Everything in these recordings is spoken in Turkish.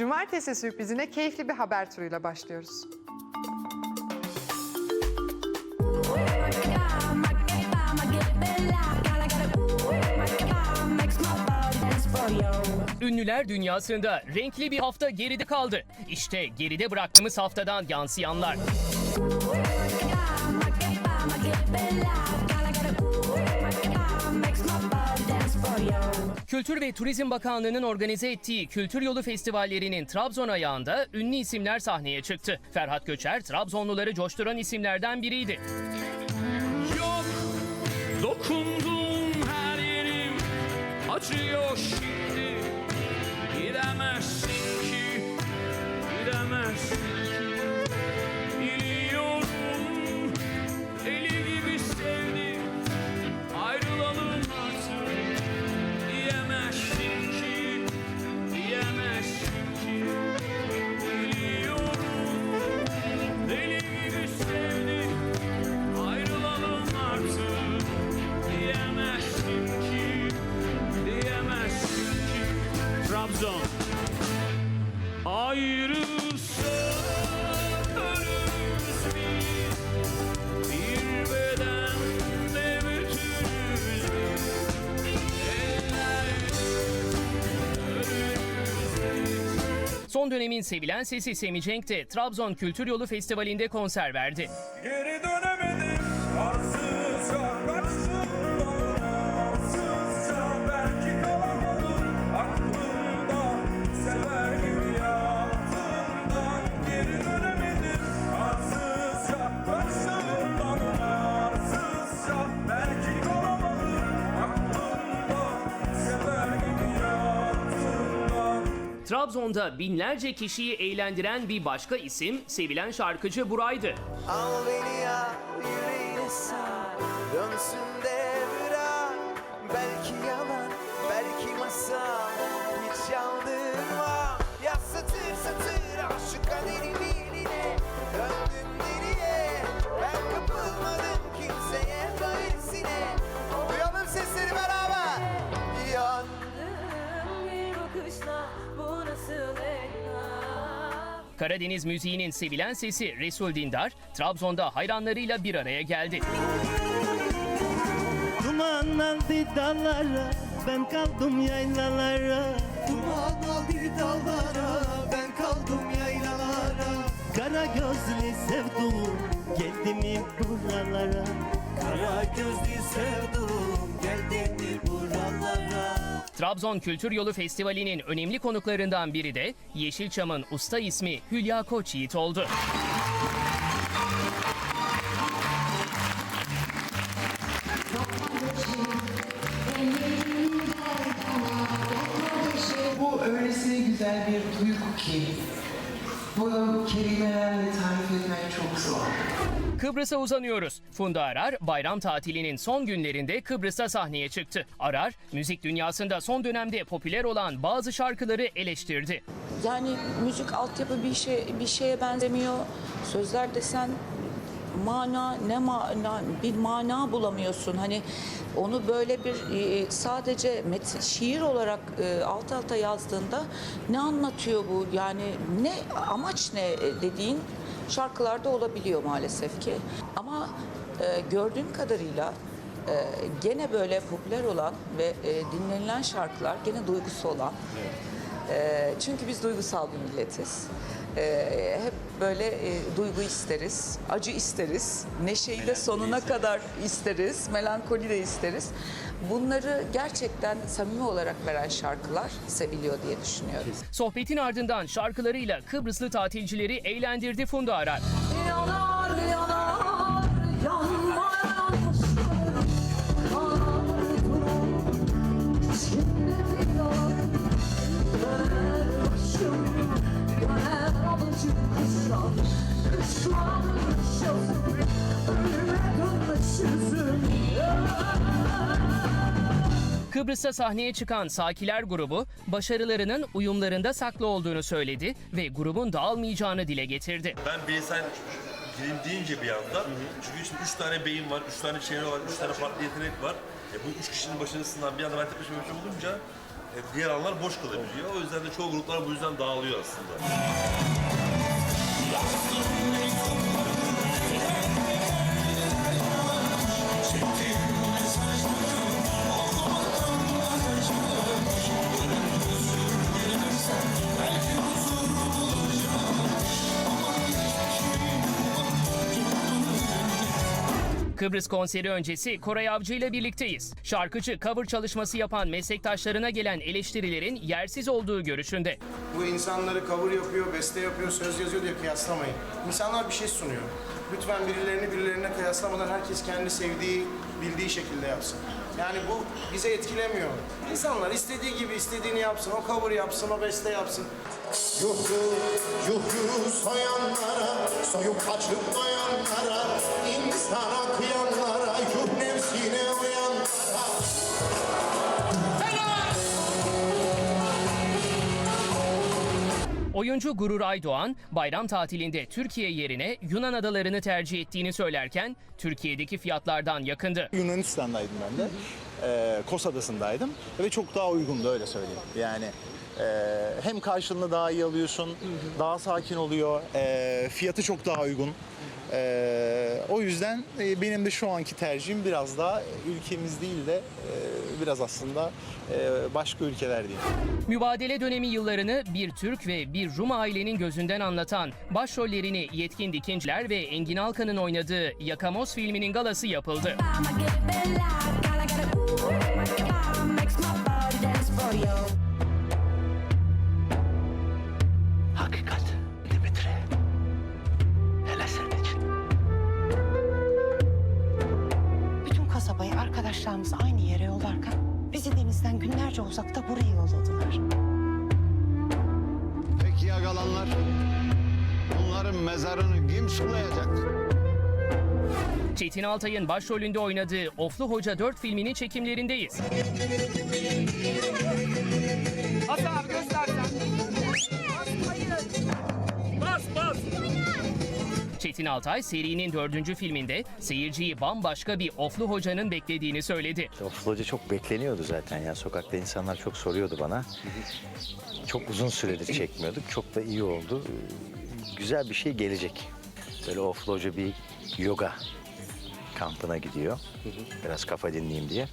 Cumartesi sürprizine keyifli bir haber turuyla başlıyoruz. Ünlüler dünyasında renkli bir hafta geride kaldı. İşte geride bıraktığımız haftadan yansıyanlar. Kültür ve Turizm Bakanlığı'nın organize ettiği Kültür Yolu Festivallerinin Trabzon ayağında ünlü isimler sahneye çıktı. Ferhat Göçer, Trabzonluları coşturan isimlerden biriydi. Yok dokundum her yerim acıyor şimdi Dönemin sevilen sesi Semi Cenk de Trabzon Kültür Yolu Festivali'nde konser verdi. Geri dönemedim Trabzon'da binlerce kişiyi eğlendiren bir başka isim sevilen şarkıcı Buray'dı. Al beni ya yüreğine sar Dönsün devran Karadeniz müziğinin sevilen sesi Resul Dindar, Trabzon'da hayranlarıyla bir araya geldi. Duman aldı dallara Ben kaldım yaylalara. Duman aldı dallara Ben kaldım yaylalara. Kara gözlü sevduğum Geldi mi buralara? Kara gözlü sevdum Geldi mi buralara Trabzon Kültür Yolu Festivali'nin önemli konuklarından biri de Yeşilçam'ın usta ismi Hülya Koçyiğit oldu. Bu öylesine güzel bir duygu ki bunu kelimelerle tarif etmek çok zor. Kıbrıs'a uzanıyoruz. Funda Arar, bayram tatilinin son günlerinde Kıbrıs'ta sahneye çıktı. Arar, müzik dünyasında son dönemde popüler olan bazı şarkıları eleştirdi. Yani müzik altyapı bir şey bir şeye benzemiyor. Sözler desen mana ne mana bir mana bulamıyorsun. Hani onu böyle bir e, sadece met, şiir olarak e, alt alta yazdığında ne anlatıyor bu? Yani ne amaç ne dediğin şarkılarda olabiliyor maalesef ki. Ama e, gördüğüm kadarıyla e, gene böyle popüler olan ve e, dinlenilen şarkılar gene duygusu olan. Ee, çünkü biz duygusal bir milletiz. Ee, hep böyle e, duygu isteriz, acı isteriz, neşeyi de sonuna kadar isteriz, melankoli de isteriz. Bunları gerçekten samimi olarak veren şarkılar seviliyor diye düşünüyorum. Sohbetin ardından şarkılarıyla Kıbrıslı tatilcileri eğlendirdi Funda Arar. Kıbrıs'ta sahneye çıkan Sakiler grubu başarılarının uyumlarında saklı olduğunu söyledi ve grubun dağılmayacağını dile getirdi. Ben bireysel gireyim deyince bir anda çünkü şimdi üç tane beyin var, üç tane çevre var, üç tane farklı yetenek var. E bu üç kişinin başarısından bir anda ben tek başıma bir şey olunca E, diğer anlar boş kalabiliyor. O yüzden de çoğu gruplar bu yüzden dağılıyor aslında. Kıbrıs konseri öncesi Koray Avcı ile birlikteyiz. Şarkıcı cover çalışması yapan meslektaşlarına gelen eleştirilerin yersiz olduğu görüşünde. Bu insanları cover yapıyor, beste yapıyor, söz yazıyor diye kıyaslamayın. İnsanlar bir şey sunuyor. Lütfen birilerini birilerine kıyaslamadan herkes kendi sevdiği, bildiği şekilde yapsın. Yani bu bize etkilemiyor. İnsanlar istediği gibi istediğini yapsın. O cover yapsın, o beste yapsın. Yuhu yuhu soyanlara Soyup kaçıp doyanlara insana kıyanlara Oyuncu Gurur Aydoğan bayram tatilinde Türkiye yerine Yunan adalarını tercih ettiğini söylerken Türkiye'deki fiyatlardan yakındı. Yunanistan'daydım ben de. Ee, Kos Adası'ndaydım ve çok daha uygundu öyle söyleyeyim. Yani e, hem karşılığını daha iyi alıyorsun, daha sakin oluyor, e, fiyatı çok daha uygun. E, o yüzden e, benim de şu anki tercihim biraz daha ülkemiz değil de e, biraz aslında e, başka ülkeler diyeyim. Mübadele dönemi yıllarını bir Türk ve bir Rum ailenin gözünden anlatan başrollerini Yetkin Dikinciler ve Engin Alkan'ın oynadığı Yakamoz filminin galası yapıldı. Arkadaşlarımız aynı yere yollarken bizi denizden günlerce uzakta buraya yolladılar. Peki ya kalanlar? Onların mezarını kim sulayacak? Çetin Altay'ın başrolünde oynadığı Oflu Hoca 4 filminin çekimlerindeyiz. Çetin Altay serinin dördüncü filminde seyirciyi bambaşka bir Oflu Hoca'nın beklediğini söyledi. Oflu Hoca çok bekleniyordu zaten ya. Sokakta insanlar çok soruyordu bana. Çok uzun süredir çekmiyorduk. Çok da iyi oldu. Güzel bir şey gelecek. Böyle Oflu Hoca bir yoga kampına gidiyor. Biraz kafa dinleyeyim diye.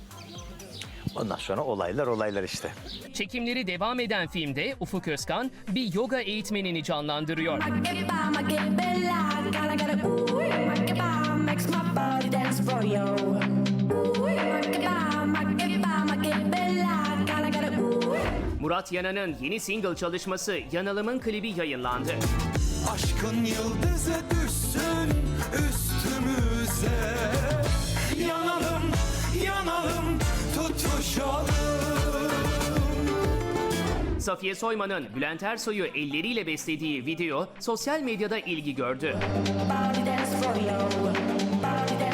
Ondan sonra olaylar olaylar işte. Çekimleri devam eden filmde Ufuk Özkan bir yoga eğitmenini canlandırıyor. Murat Yanan'ın yeni single çalışması Yanalım'ın klibi yayınlandı. Aşkın yıldızı düşsün üstümüze Safiye Soyman'ın Bülent Ersoy'u elleriyle beslediği video sosyal medyada ilgi gördü. Body dance for you, body dance.